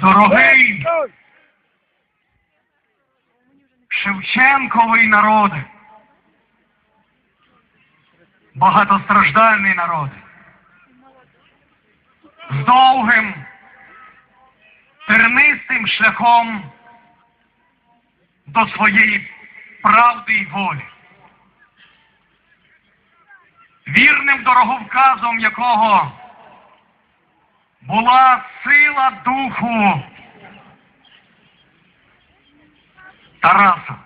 Дорогий! Шевченковий народ, багатостраждальний народ, з довгим, тернистим шляхом до своєї правди й волі, вірним дороговказом якого була сила духу Тараса.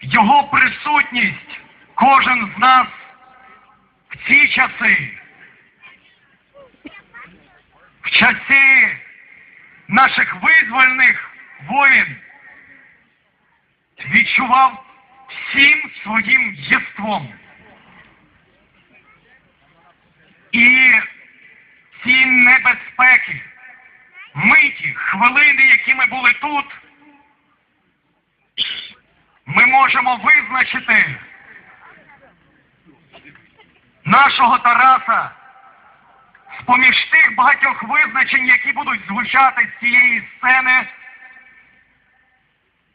Його присутність кожен з нас в ці часи, в часи наших визвольних воїн, відчував всім своїм єством. І ці небезпеки, миті, хвилини, які ми були тут, ми можемо визначити нашого Тараса з-поміж тих багатьох визначень, які будуть звучати з цієї сцени,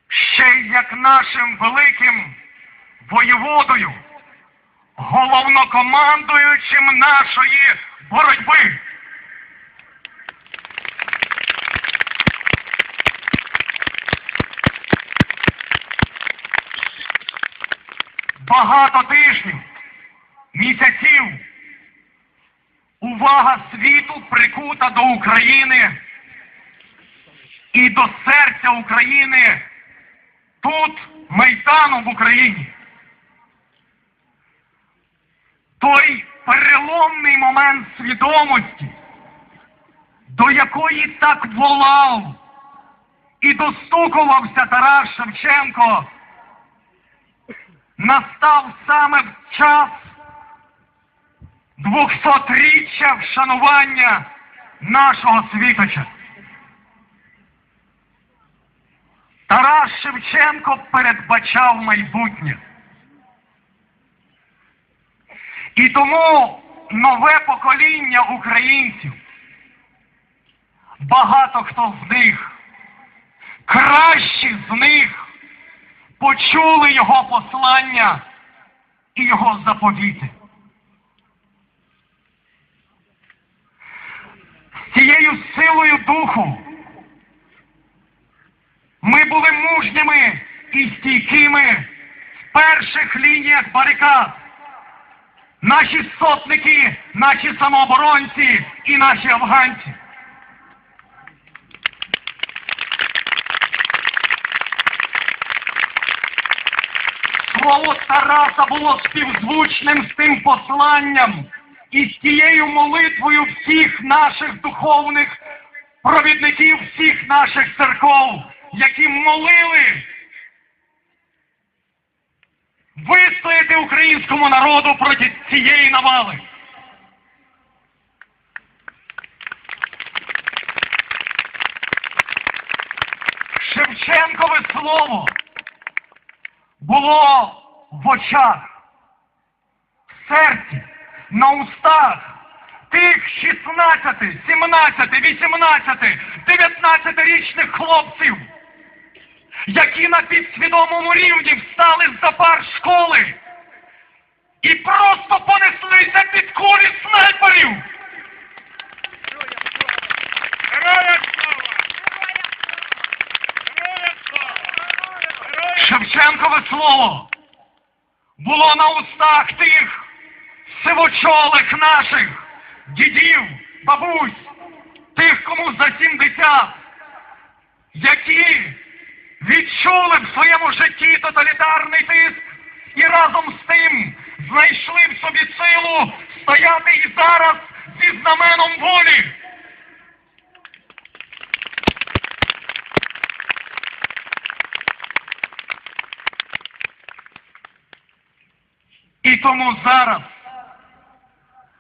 ще й як нашим великим воєводою, головнокомандуючим нашої боротьби. Багато тижнів, місяців увага світу прикута до України і до серця України тут, Майдану в Україні. Той переломний момент свідомості, до якої так волав і достукувався Тарас Шевченко, настав саме в час двохсотріччя вшанування нашого світоча. Тарас Шевченко передбачав майбутнє. І тому нове покоління українців, багато хто з них, кращі з них почули його послання і його заповіти. Цією силою духу ми були мужніми і стійкими в перших лініях барикад. Наші сотники, наші самооборонці і наші афганці. Слово Тараса було співзвучним з тим посланням і з тією молитвою всіх наших духовних провідників, всіх наших церков, які молили вистояти українському народу проти цієї навали. Шевченкове слово було в очах, в серці, на устах тих 16, 17, 18, 19-річних хлопців, які на підсвідомому рівні встали з-за пар школи і просто понеслися під кулі снайперів. Героям слава! Героям слава! Шевченкове слово було на устах тих сивочолих наших дідів, бабусь, тих, кому за 70, які відчули в своєму житті тоталітарний тиск і разом з тим знайшли в собі силу стояти і зараз зі знаменом волі. І тому зараз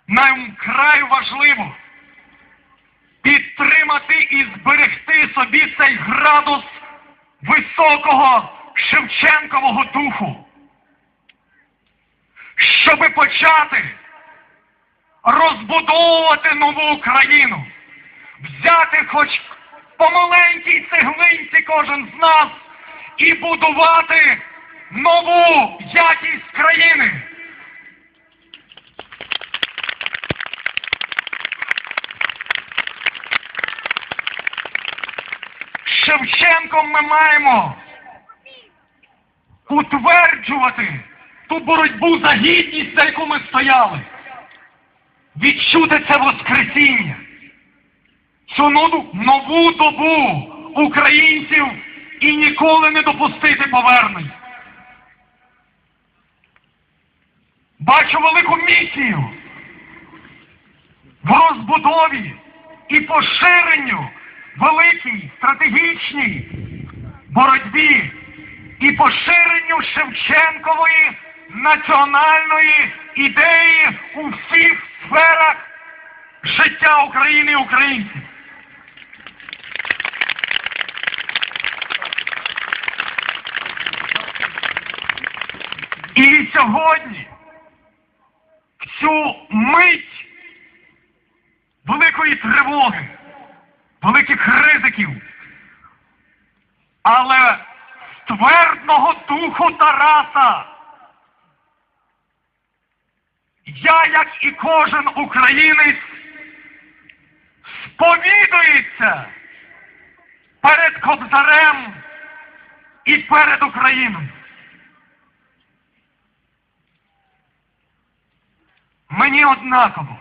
нам край важливо підтримати і зберегти собі цей градус високого Шевченкового духу, щоби почати розбудовувати нову країну, взяти хоч по маленькій цеглинці кожен з нас і будувати нову якість країни. Шевченком ми маємо утверджувати ту боротьбу за гідність, за яку ми стояли. Відчути це Воскресіння, цю нову, добу українців і ніколи не допустити повернень. Бачу велику місію в розбудові і поширенню великій стратегічній боротьбі і поширенню Шевченкової національної ідеї у всіх сферах життя України і українців. І сьогодні, в цю мить великої тривоги, великих ризиків, але ствердного духу Тараса. Я, як і кожен українець, сповідується перед Кобзарем і перед Україною. Мені однаково,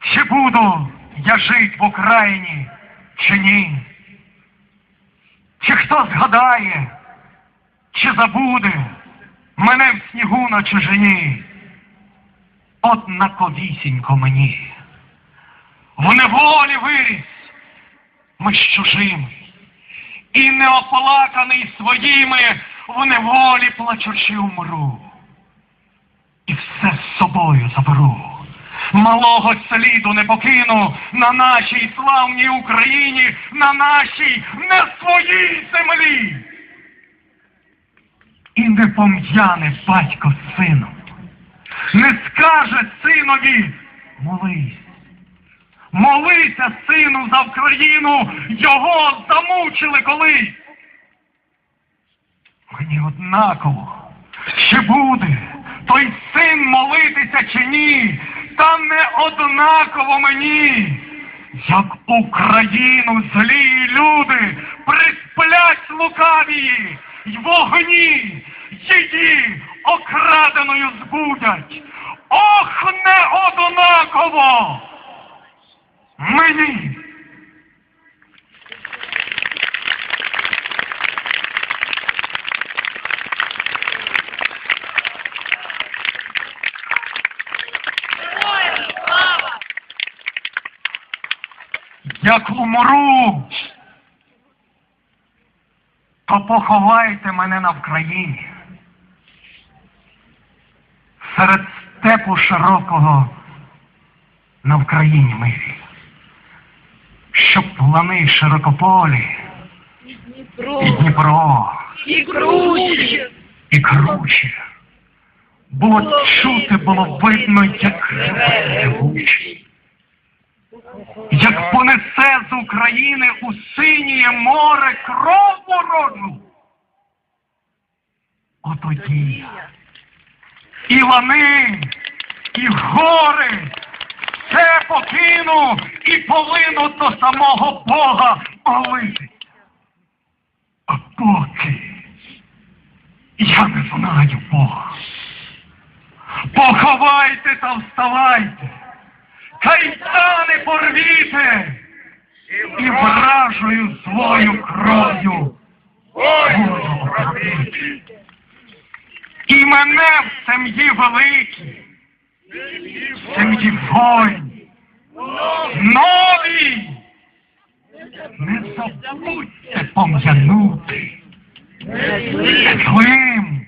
чи буду я жити в Україні, чи ні. Чи хто згадає, чи забуде мене в снігу на чужині? Однаковісінько мені. В неволі виріс ми з чужими, і неоплаканий своїми в неволі плачучи умру. І все з собою заберу. Малого сліду не покину на нашій славній Україні, на нашій не своїй землі. І не пом'яне батько з сином, не скаже синові, молись. Молися, сину, за Україну, його замучили колись. Мені однаково, чи буде той син молитися чи ні, та не однаково мені, як Україну злі люди присплять лукавії й вогні її окраденою збудять. Ох, не однаково мені. Як умру, то поховайте мене на Вкраїні. Серед степу широкого на Вкраїні мирі. Щоб плани широкополі, І і Дніпро, Дніпро, і круче, і круче. Було чути, було видно, як реве ревучий. Як понесе з України у синє море кров ворожу. Отоді і лани, і гори, все покину і повину до самого Бога молити. А поки я не знаю Бога. Поховайте та вставайте, кайдани порвіте і вражою злою кров'ю. Буду окропити. І мене в сім'ї великій, в сім'ї воїн, новій, не забудьте пом'янути. Злим,